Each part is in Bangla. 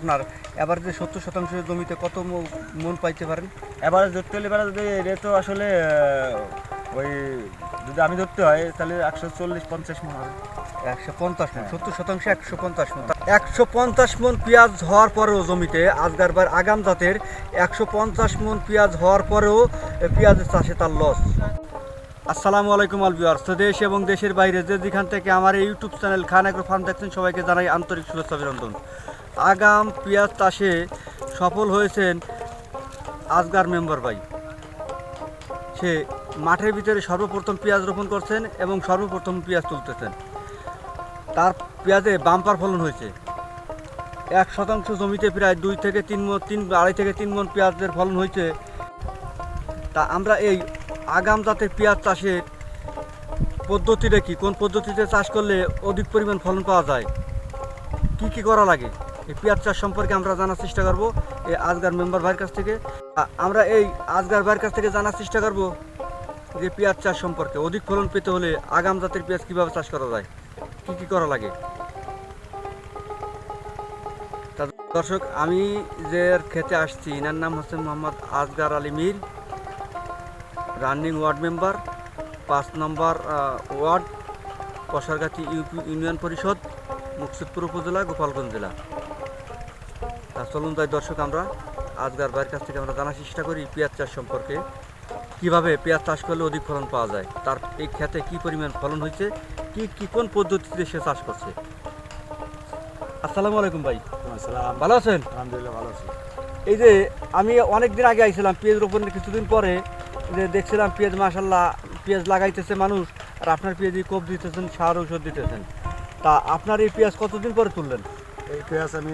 আপনার এবার যে সত্তর শতাংশ জমিতে কত মন পাইতে পারেন? এবারে ধরতে হলে এবারে যদি এটা তো আসলে ওই যদি আমি ধরতে হয় তাহলে একশো চল্লিশ পঞ্চাশ মন হবে। একশো পঞ্চাশ মন হ্যাঁ। সত্তর শতাংশ একশো পঞ্চাশ মন। একশো পঞ্চাশ মন পেঁয়াজ হওয়ার পরেও জমিতে আজগারবার আগাম জাতের একশো পঞ্চাশ মন পেঁয়াজ হওয়ার পরেও পেঁয়াজের চাষে তার লস আসসালামু আলাইকুম আল ভিউয়ার্স তো দেশ এবং দেশের বাইরে যে যেখান থেকে আমার এই YouTube channel Khan agro farm দেখছেন সবাইকে জানাই আন্তরিক শুভেচ্ছা অভিনন্দন। আগাম পেঁয়াজ চাষে সফল হয়েছেন আজগার মেম্বার ভাই। সে মাঠের ভিতরে সর্বপ্রথম পেঁয়াজ রোপণ করছেন এবং সর্বপ্রথম পেঁয়াজ তুলতেছেন। তার পেঁয়াজে বাম্পার ফলন হয়েছে। এক শতাংশ জমিতে প্রায় দুই থেকে তিন মন, তিন, আড়াই থেকে তিন মন পেঁয়াজের ফলন হয়েছে। তা আমরা এই আগাম জাতের পেঁয়াজ চাষের পদ্ধতিটা কি? কোন পদ্ধতিতে চাষ করলে অধিক পরিমাণ ফলন পাওয়া যায়? কি কি করা লাগে? এই পেঁয়াজ চাষ সম্পর্কে আমরা জানার চেষ্টা করব, এই আজগার মেম্বার ভাইয়ের কাছ থেকে। আমরা এই আজগার ভাইয়ের কাছ থেকে জানার চেষ্টা করব যে পেঁয়াজ চাষ সম্পর্কে, অধিক ফলন পেতে হলে আগাম জাতের পেঁয়াজ কীভাবে চাষ করা যায়, কি কি করা লাগে। দর্শক, আমি যে খেতে আসছি, এনার নাম হচ্ছে Mohammad Azgar Ali Mir, running ward member, পাঁচ নম্বর ওয়ার্ড কসারগাছি ইউপি ইউনিয়ন পরিষদ, মুকসুদপুর উপজেলা, গোপালগঞ্জ জেলা। চলুন তাই দর্শক আমরা আজগার ভাইয়ের কাছ থেকে আমরা জানার চেষ্টা করি পেঁয়াজ চাষ সম্পর্কে। কীভাবে পেঁয়াজ চাষ করলে অধিক ফলন পাওয়া যায়? তার এই ক্ষেতে কি পরিমাণ ফলন হয়েছে? কি কি কোন পদ্ধতিতে সে চাষ করছে? আসসালামু আলাইকুম ভাই। আসসালাম ভালো আছেন? আলহামদুলিল্লাহ ভালো আছি। এই যে আমি অনেক দিন আগে আইছিলাম পেঁয়াজ রোপণের কিছুদিন পরে যে দেখছিলাম পেঁয়াজ মাসাল্লাহ পেঁয়াজ লাগাইতেছে মানুষ আর আপনার পেঁয়াজই কোপ দিতেছেন সার ঔষধ দিতেছেন। তা আপনার এই পেঁয়াজ কতদিন পরে তুললেন? এই পেঁয়াজ আমি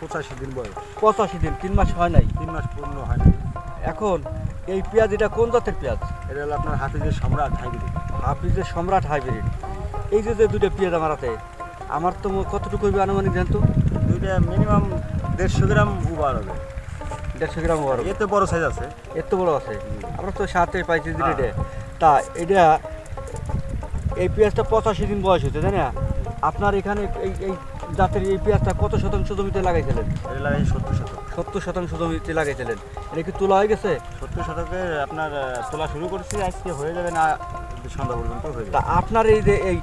পঁচাশি দিন বয়স। পঁচাশি দিন তিন মাস হয় নাই? তিন মাস পূর্ণ হয় না এখন এই পেঁয়াজ এটা কোন জাতের পেঁয়াজ? এটা হলো আপনার হাফিজের সম্রাট হাইব্রিড। হাফিজের সম্রাট হাইব্রিড। এই যে যে দুটো পেঁয়াজ আমার হাতে আমার তো কতটুকু হইবে আনুমানিক জানতো? দুইটা মিনিমাম দেড়শো গ্রাম উবার হবে। দেড়শো গ্রাম বড় এতে বড় সাইজ আছে। এত বড় আছে। আমরা তো সাথে পাইছি হ্যাঁ। তা এটা এই পেঁয়াজটা পঁচাশি দিন বয়স হচ্ছে তাই না? আপনার এখানে এই এই জাতের এই পেঁয়াজটা কত শতাংশ জমিতে লাগাইছিলেন? লাগাই সত্তর শতক। সত্তর শতাংশ জমিতে লাগাইছিলেন। এটা কি তোলা হয়ে গেছে? সত্তর শতকে আপনার তোলা শুরু করছি আজকে হয়ে যাবে না সন্ধ্যা পর্যন্ত হয়ে যাবে। আপনার এই যে এই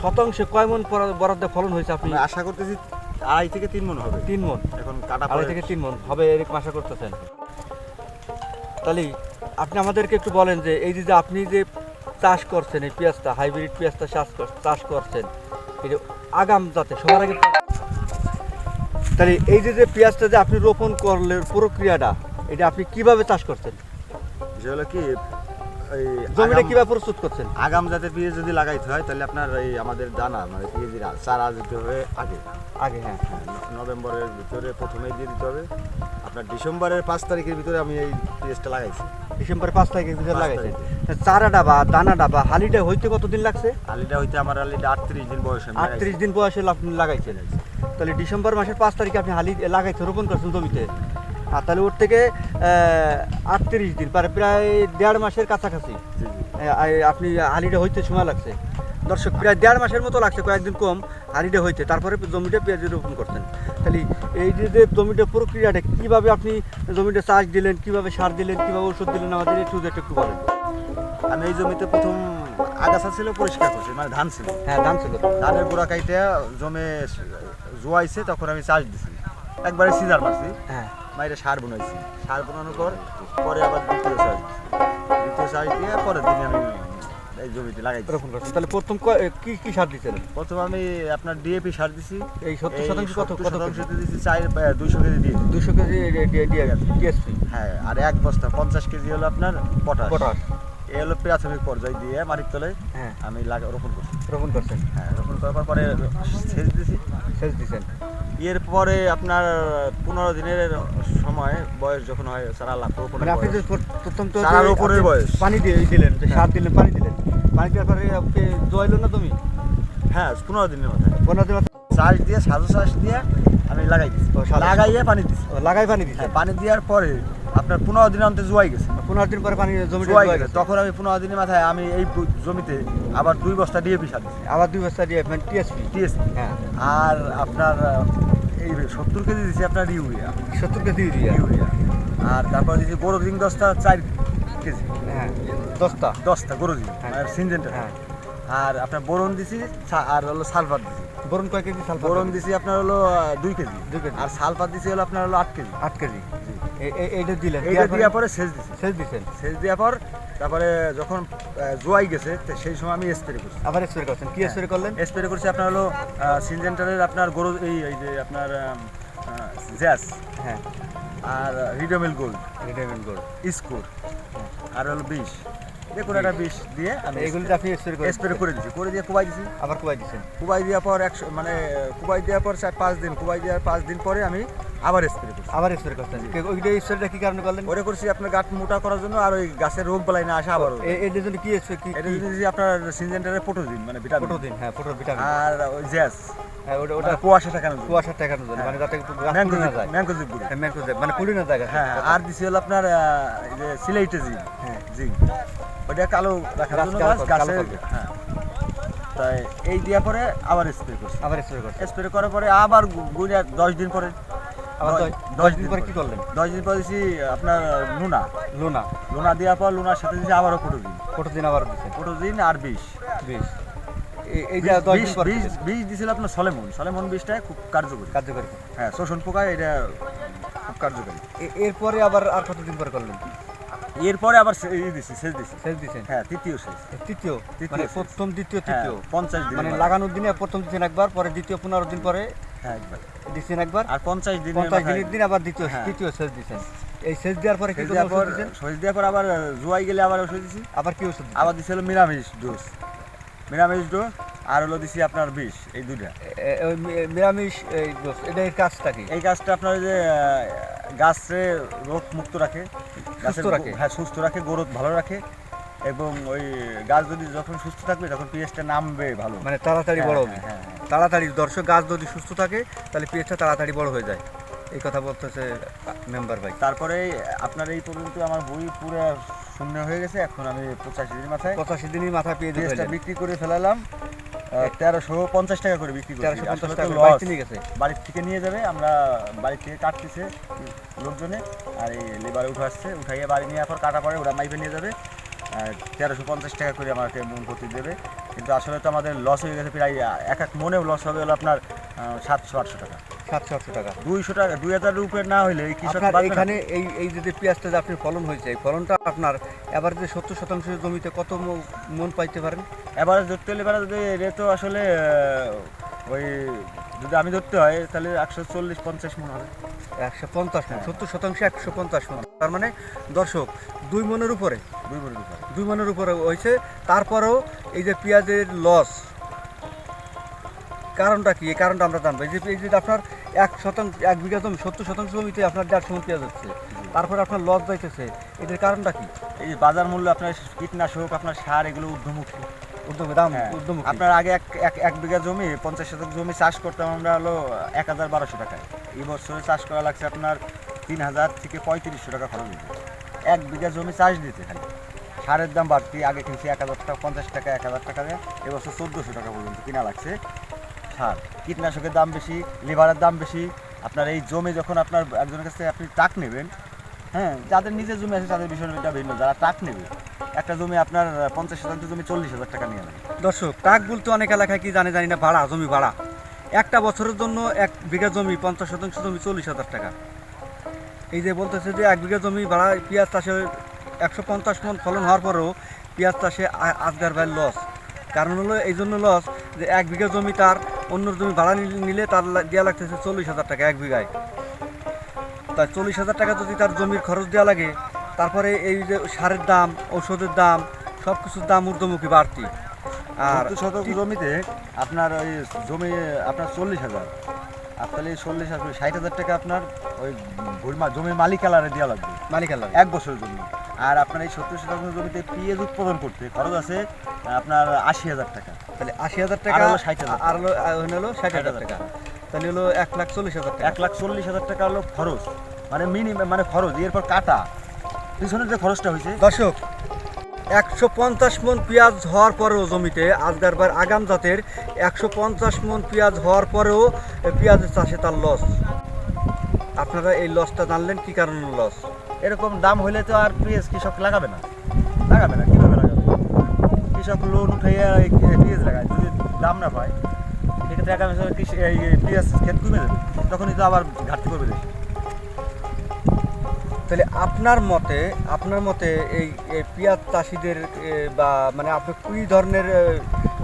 শতাংশে কয় মন বরাদ্দে ফলন হয়েছে আপনি? আশা করতেছি আড়াই থেকে তিন মন হবে। তিন মন? এখন কাটা আড়াই থেকে তিন মন। হবে এরকম আশা করতেছেন? তাহলে আপনি আমাদেরকে একটু বলেন যে এই যে যে আপনি যে চাষ করছেন এই পেঁয়াজটা হাইব্রিড পেঁয়াজটা চাষ চাষ করছেন এটা আগাম যাতে সবার আগে তাহলে এই যে যে পেঁয়াজটা যে আপনি রোপণ করলেন প্রক্রিয়াটা এটা আপনি কীভাবে চাষ করছেন? যেগুলো কি এই জমিটা কীভাবে প্রস্তুত করছেন? আগাম জাতের পেঁয়াজ যদি লাগাইতে হয় তাহলে আপনার এই আমাদের দানা মানে পেঁয়াজের চারা দিতে হবে আগে। আগে হ্যাঁ। হ্যাঁ, নভেম্বরের ভিতরে প্রথমেই দিয়ে দিতে হবে। আপনার ডিসেম্বরের পাঁচ তারিখের ভিতরে আমি এই পেঁয়াজটা লাগাইছি। ডিসেম্বর পাঁচ তারিখের ভিতরে লাগাইছেন চারাটা বা দানাটা বা হালিটা হইতে কতদিন লাগছে? হালিটা হইতে আমার আলিটা আটত্রিশ দিন বয়সে আটত্রিশ দিন বয়সে আপনি লাগাইছেন তাহলে ডিসেম্বর মাসের পাঁচ তারিখে আপনি হালি লাগাইতে রোপণ করছেন জমিতে। আর তাহলে ওর থেকে আটত্রিশ দিন প্রায় প্রায় দেড় মাসের কাছাকাছি। আপনি হালিটা হইতে সময় লাগছে। দর্শক প্রায় দেড় মাসের মতো লাগছে কয়েকদিন কম হালিটা হইতে। তারপরে জমিটা পেঁয়াজ রোপণ করতেন। তাহলে এই যে জমিটা প্রক্রিয়াটা কীভাবে আপনি জমিটা চাষ দিলেন কীভাবে সার দিলেন কীভাবে ওষুধ দিলেন আমাদের একটু একটু বলেন। আমি এই জমিতে প্রথম আগাছা ছিল পরিষ্কার করছি মানে ধান ছিল। হ্যাঁ ধান ছিল। ধানের গোড়া কাইতে জমে জোয়াইছে তখন আমি চাষ দিছি। একবারে সিজার মারছি। হ্যাঁ। মাইরে সার বুনাইছি। সার বুনানোর পর পরে আবার দ্বিতীয় চাষ দ্বিতীয় চাষ দিয়ে পরের দিনে আমি এই জমিতে রোপণ তাহলে প্রথম ক- কি কি সার দিচ্ছিলেন প্রথম আমি আপনার ডিএপি সার দিছি। এই সত্তর এই শতাংশ কত 70 কত শতাংশতে দিছি চার দুইশো কেজি দিয়ে। দুশো কেজি হ্যাঁ আর এক বস্তা পঞ্চাশ কেজি হলো আপনার পটাশ। পটাশ। এই হলো প্রাথমিক পর্যায়ে দিয়ে মাটির তলে হ্যাঁ। আমি লাগা রোপণ করছি। রোপণ করছেন? হ্যাঁ রোপণ করার পরে সেচ দিছি। সেচ আপনার পনেরো দিনের সময় বয়স যখন হয় সারা লাখ রোপণ মানে আপনি যে প্রথম তো চারার যে উপরের আপনি বয়স। পানি দিয়ে দিলেন যে সার দিলেন পানি দিলেন। পানি দেওয়ার পরে আপনি জয়লো না তুমি? হ্যাঁ পনেরো দিনের মাথায়। পনেরো দিন চাষ দিয়ে সাজু চাষ দিয়ে আমি লাগাই সাজু- লাগাইয়ে পানি দিছি। লাগাই পানি দিচ্ছেন হ্যাঁ পানি দেওয়ার পরে আপনার পনেরো দিন অন্তে জোয়াই গেছে। পনেরো দিন পরে পানি জমিটা জোয়াই গেছে। তখন আমি পনেরো দিনের মাথায় আমি এই জমিতে আবার দুই বস্তা ডিএপি সার দিছি। আবার দুই বস্তা দিয়ে মানে টিএসপি টিএসপি হ্যাঁ। আর আপনার এই সত্তর কেজি দিছি আপনার ইউরিয়া। সত্তর কেজি ইউরিয়া? ইউরিয়া। আর তারপর দিছি বড় রিং দশটা চার কেজি। হ্যাঁ। দশটা। দশটা গরু রিং হ্যাঁ। মানে সিনজেন্টার। হ্যাঁ। আর আপনার বোরন দিছি আর হলো সালফার দিছি। বরুণ কয় কেজি সালফার? বোরন দিছি আপনার হলো দুই কেজি। দুই কেজি। আর সালফার দিছি হলো আপনার হলো আট কেজি। আট কেজি। এইটা দিলেন। এইটা দেওয়ার পরে সেচ দিছি। সেচ দিচ্ছেন সেচ দেওয়ার পর তারপরে যখন জোয়াই গেছে সেই সময় আমি স্প্রে করছি। আবার স্প্রে করছেন। কি স্প্রে করলেন? স্প্রে করছি আপনার হলো সিনজেন্টারের আপনার গরু এই এই যে আপনার জ্যাস। হ্যাঁ। আর রিডোমিল গোল্ড। রিটাইমেন্ট গোল্ড। স্কোর। আর হলো বিষ যে কোনো একটা বিষ দিয়ে আমি আপনি স্প্রে করেন স্প্রে করে দিছি। করে দিয়ে কুবাই দিছি। আবার কুয়াই দিচ্ছেন কুবাই দেওয়ার পর একশো মানে কুবাই দেওয়ার পর চার পাঁচ দিন কুবাই দেওয়ার পাঁচ দিন পরে আমি আবার স্প্রে করছি। আবার স্প্রে করছেন। ওইটা স্প্রেটা কি কারণে করলেন? ওরে করছি আপনার গাছ মোটা করার জন্য আর ওই গাছের রোগ বালাই না আসা আবার এটার জন্য কি স্প্রে কি এটা যদি আপনার সিনজেন্টারের পোটোজিন মানে ভিটামিন দিন হ্যাঁ ফটো ভিটামিন আর ওই জ্যাস হ্যাঁ ওটা ওটা ওটা কুয়াশা কুয়াশা জন্য। মানে যাতে না যায়। হ্যাঁ মানে না যায় হ্যাঁ আর দিছি হলো আপনার যে সিলেটে জিঙ্ক হ্যাঁ। জিঙ্ক ওটা কালো রাখার জন্য গাছ হ্যাঁ। তাই এই দেওয়ার পরে আবার স্প্রে করছি। আবার স্প্রে করছেন। স্প্রে করার পরে আবার গুড়ে দশ দিন পরে। আবার দশ- দিন পরে কি করলেন? দশ দিন পরে দিছি আপনার লুনা। লুনা। লুনা দেওয়ার পর লুনার সাথে দিছি আবারও প্রোটোজিন ফটো দিন আবার দিচ্ছেন প্রোটোজিন আর বিষ। বিশ এই- যে বিষ বিষ বিষ দিছিল আপনার সলেমন। সলেমন বিষটা খুব কার্যকরী। কার্যকরী। হ্যাঁ শোষণ পোকা এটা খুব কার্যকরী। এরপরে আবার আর কতদিন পরে করলেন? এরপরে আবার ই দিছি সেচ দিছি। সেচ দিচ্ছেন হ্যাঁ তৃতীয় সেচ তৃতীয় মানে প্রথম দ্বিতীয় হ্যাঁ, তৃতীয়। পঞ্চাশ দিন মানে লাগানোর দিনে প্রথম দিচ্ছেন একবার পরে দ্বিতীয় পনেরো দিন পরে হ্যাঁ একবার। দিচ্ছেন একবার। আর পঞ্চাশ দিন পঞ্চাশ দিনের দিন আবার দ্বিতীয়। তৃতীয় সেচ দিচ্ছেন এই সেচ দেওয়ার পরে কি দেওয়ার পর সেচ দেওয়ার পর আবার জুয়াই গেলে আবার ওষুধ দিছি। আবার কি ওষুধ? আবার দিছিল মিরামিষ ডোজ মিরামিষ ডোজ আর হলো দিছি আপনার বিষ এই এই এটা কাজটা কি? এই গাছটা আপনার যে রোগ মুক্ত রাখে। রাখে? হ্যাঁ সুস্থ রাখে গ্রোথ ভালো রাখে এবং ওই গাছ যদি যখন সুস্থ থাকবে তখন নামবে ভালো। মানে তাড়াতাড়ি বড় হবে। হ্যাঁ, হ্যাঁ, হ্যাঁ। তাড়াতাড়ি দর্শক গাছ যদি সুস্থ থাকে তাহলে তাড়াতাড়ি বড় হয়ে যায়। এই কথা বলতেছে মেম্বার ভাই। তারপরে আপনার এই পর্যন্ত আমার বই পুরো শূন্য হয়ে গেছে। এখন আমি পঁচাশি দিন মাথায় পঁচাশি দিনই মাথা পেয়ে পিএসটা বিক্রি করে ফেলালাম। তেরোশো পঞ্চাশ টাকা করে বিক্রি করছি। আসলে তো গেছে। বাড়ির থেকে নিয়ে যাবে আমরা বাড়ি থেকে কাটতেছে লোকজনে। আর এই লেবারে উঠে আসছে উঠাইয়ে বাড়ি নিয়ে আসার কাটা পরে ওরা মাইপে নিয়ে যাবে। তেরোশো পঞ্চাশ টাকা করে আমাকে মন প্রতি দেবে। কিন্তু আসলে তো আমাদের লস হয়ে গেছে প্রায় এক এক মনেও লস হবে হলো আপনার সাতশো আটশো টাকা। সাতশো আটশো টাকা। দুইশো টাকা দুই হাজার না হলে এই কৃষক আপনার এখানে এই এই যে পেঁয়াজটা যে আপনি ফলন হয়েছে এই ফলনটা আপনার এবার যে সত্তর শতাংশ জমিতে কত মন পাইতে পারেন? এবারে ধরতে হলে এবারে যদি আসলে ওই যদি আমি ধরতে হয় তাহলে একশো চল্লিশ পঞ্চাশ মন হবে। একশো পঞ্চাশ মন হ্যাঁ। সত্তর শতাংশ একশো পঞ্চাশ মন। তার মানে দর্শক দুই মনের উপরে দুই মনের উপরে। দুই মনের উপরে হয়েছে। তারপরেও এই যে পেঁয়াজের লস কারণটা কি? এই কারণটা আমরা জানব। এই যে এই যে আপনার এক শতাংশ এক বিঘা জমি সত্তর শতাংশ জমিতে আপনার দেড়শো মন পেঁয়াজ হচ্ছে। তারপরে আপনার লস যাইতেছে এদের কারণটা কি? এই যে বাজার মূল্য আপনার কীটনাশক আপনার সার এগুলো ঊর্ধ্বমুখী। উদ্যমী দাম হ্যাঁ, উদ্যমী আপনার আগে এক এক এক বিঘা জমি পঞ্চাশ শতক জমি চাষ করতাম আমরা হলো এক হাজার বারোশো টাকায়। এই বছরে চাষ করা লাগছে আপনার তিন হাজার থেকে পঁয়ত্রিশশো টাকা খরচ হয়েছে এক বিঘা জমি চাষ দিতে খালি। সারের দাম বাড়তি আগে কিনছি এক হাজার টাকা পঞ্চাশ টাকা এক হাজার টাকা দিয়ে। এবছর চোদ্দোশো টাকা পর্যন্ত কিনা লাগছে। সার কীটনাশকের দাম বেশি, লিভারের দাম বেশি, আপনার এই জমি যখন আপনার একজনের কাছ থেকে আপনি টাক নেবেন হ্যাঁ যাদের নিজের জমি আছে তাদের বিষয়টা ভিন্ন, যারা টাক নেবে, একটা জমি আপনার পঞ্চাশ শতাংশ জমি চল্লিশ হাজার টাকা নিয়ে নেবে। দর্শক, টাক বলতে অনেক এলাকায় কি জানে জানি না, ভাড়া, জমি ভাড়া। একটা বছরের জন্য এক বিঘা জমি পঞ্চাশ শতাংশ জমি চল্লিশ হাজার টাকা। এই যে বলতেছে যে এক বিঘা জমি ভাড়া, পেঁয়াজ চাষে একশো পঞ্চাশ মন ফলন হওয়ার পরেও পেঁয়াজ চাষে আজগার ভাই লস কারণ হলো এই জন্য লস যে এক বিঘা জমি তার অন্য জমি ভাড়া নিলে- তার দেওয়া লাগতেছে চল্লিশ হাজার টাকা এক বিঘায়। তাই চল্লিশ হাজার টাকা যদি তার জমির খরচ দেওয়া লাগে তারপরে এই যে সারের দাম ঔষধের দাম সব কিছুর দাম ঊর্ধ্বমুখী বাড়তি। আর শতক জমিতে আপনার ওই জমি আপনার চল্লিশ হাজার। আপনার এই চল্লিশ হাজার ষাট হাজার টাকা আপনার ওই জমির মালিক আলারে দেওয়া লাগবে। মালিক আল্লাহ এক বছরের জন্য। আর আপনার এই সত্তর শতাংশ জমিতে পেঁয়াজ উৎপাদন করতে খরচ আছে আপনার আশি হাজার টাকা। তাহলে আশি হাজার টাকা হলো 60,000 আর হলো হলো ষাট হাজার টাকা। তাহলে হলো এক লাখ চল্লিশ হাজার টাকা। এক লাখ চল্লিশ হাজার টাকা হলো খরচ। মানে মিনিমাম মানে খরচ। এরপর কাটা। পিছনের যে খরচটা হয়েছে। দর্শক একশো পঞ্চাশ মন পেঁয়াজ হওয়ার পরেও জমিতে আজগারবার আগাম জাতের একশো পঞ্চাশ মন পেঁয়াজ হওয়ার পরেও পেঁয়াজের চাষে তার লস আপনারা এই লসটা জানলেন কি কারণে লস এরকম দাম হলে তো আর পেঁয়াজ কৃষক লাগাবে না। লাগাবে না কীভাবে কৃষক লোন উঠাইয়া পেঁয়াজ লাগায়, যদি দাম না পায়, সেক্ষেত্রে আগামী সময় কৃষি এই পেঁয়াজ ক্ষেত কমে যাবে, তখনই তো আবার ঘাটতি করবে দেশ। তাহলে আপনার মতে আপনার মতে এই পেঁয়াজ চাষিদের বা মানে আপনি কি ধরনের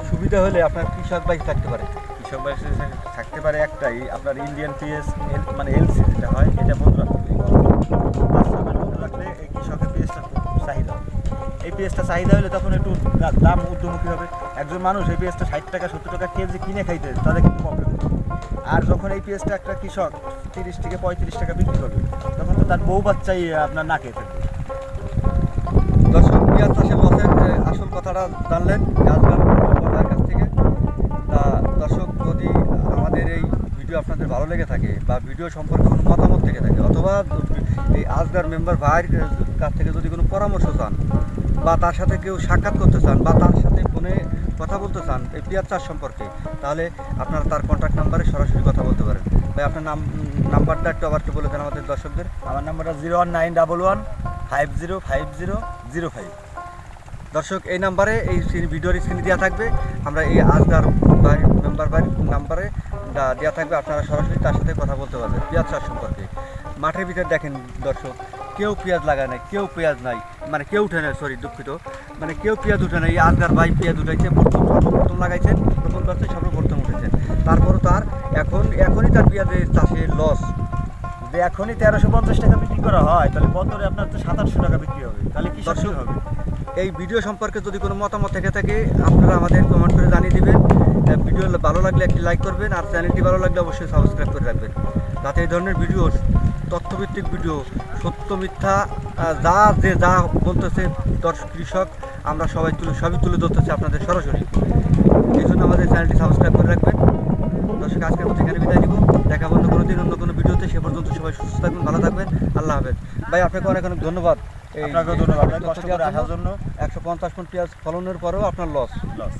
সুবিধা হলে আপনার কৃষক বাইক থাকতে পারে? কৃষক বয়সে থাকতে পারে একটাই, আপনার ইন্ডিয়ান পিএস মানে এলসি যেটা হয়, এটা বন্ধ রাখতে হবে। রাখলে এই এই পেঁয়াজটা চাহিদা হলে তখন একটু দাম ঊর্ধ্বমুখী হবে। একজন মানুষ এই পেঁয়াজটা ষাট টাকা, সত্তর টাকা কেজি কিনে খাইতে তাদের কিন্তু প্রবলেম আর যখন এই পেঁয়াজটা একটা কৃষক তিরিশ থেকে পঁয়ত্রিশ টাকা বিক্রি করবে, তখন তো তার বউ বাচ্চাই আপনার না খেয়ে দর্শক, পেঁয়াজ চাষের আসল কথাটা জানলেন আজকাল কাছ থেকে। তা দর্শক, যদি আমাদের এই ভিডিও আপনাদের ভালো লেগে থাকে বা ভিডিও সম্পর্কে কোনো মতামত থেকে থাকে, অথবা এই আজগার মেম্বার ভাইয়ের কাছ থেকে যদি কোনো পরামর্শ চান বা তার সাথে কেউ সাক্ষাৎ করতে চান বা তার সাথে ফোনে কথা বলতে চান এই পেঁয়াজ চাষ সম্পর্কে, তাহলে আপনারা তার কন্ট্যাক্ট নাম্বারে সরাসরি কথা বলতে পারেন। ভাই, আপনার নাম নাম্বারটা একটু আবার বলে দেন আমাদের দর্শকদের। আমার নাম্বারটা zero one nine double one five zero five zero zero five দর্শক, এই নাম্বারে এই ভিডিওর স্ক্রিনে দেওয়া থাকবে। আমরা এই আজগার বাড়ি মেম্বার বাড়ির নাম্বারে দেওয়া থাকবে। আপনারা সরাসরি তার সাথে কথা বলতে পারবেন পেঁয়াজ চাষ সম্পর্কে। মাঠের ভিতরে দেখেন দর্শক কেউ পেঁয়াজ লাগায় নাই কেউ পেঁয়াজ নাই মানে কেউ উঠে নেয় সরি দুঃখিত। মানে কেউ পেঁয়াজ উঠে নাই এই আজগার ভাই পেঁয়াজ উঠাইছে প্রথম সর্বপ্রথম লাগাইছেন রোপণ করছে সর্বপ্রথম উঠেছেন তারপরও তার এখন এখনই তার পেঁয়াজের চাষে লস যদি এখনই তেরোশো পঞ্চাশ টাকা বিক্রি করা হয় তাহলে বন্দরে আপনার তো সাতাশশো টাকা বিক্রি হবে। তাহলে কি দর্শক, হবে? এই ভিডিও সম্পর্কে যদি কোনো মতামত থেকে থাকে আপনারা আমাদের কমেন্ট করে জানিয়ে দেবেন। ভিডিও ভালো লাগলে একটি লাইক করবেন আর চ্যানেলটি ভালো লাগলে অবশ্যই সাবস্ক্রাইব করে রাখবেন। যাতে এই ধরনের ভিডিও তথ্যভিত্তিক ভিডিও সত্য মিথ্যা যা যে যা বলতেছে দর্শক কৃষক আমরা সবাই তুলে সবই তুলে ধরতেছি আপনাদের সরাসরি। এই জন্য আমাদের চ্যানেলটি সাবস্ক্রাইব করে রাখবেন। দর্শক আজকের মতো এখানে বিদায় নিব। দেখা অন্য কোনো দিন অন্য কোনো ভিডিওতে। সে পর্যন্ত সবাই সুস্থ থাকবেন ভালো থাকবেন। আল্লাহ হাফেজ। ভাই আপনাকে অনেক অনেক ধন্যবাদ। এই ধন্যবাদ। আসার জন্য। একশো পঞ্চাশ মন পেঁয়াজ ফলনের পরেও আপনার লস লস